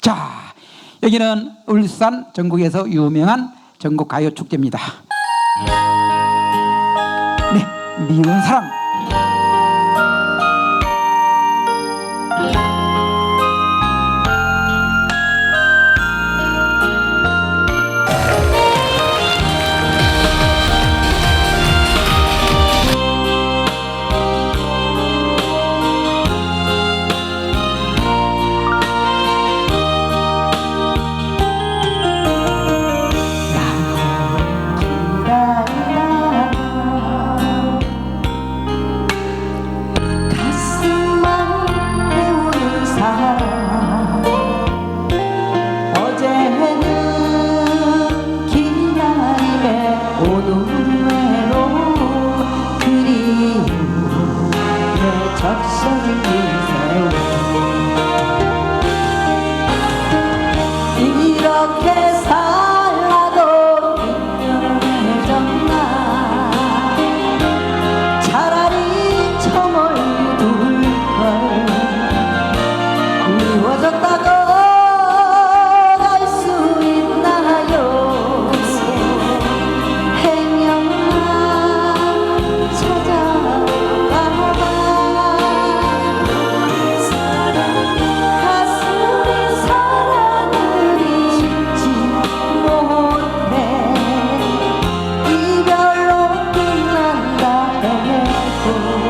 자, 여기는 울산 전국에서 유명한 전국 가요 축제입니다. 네, 미운 사랑. you. Oh.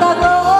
大哥。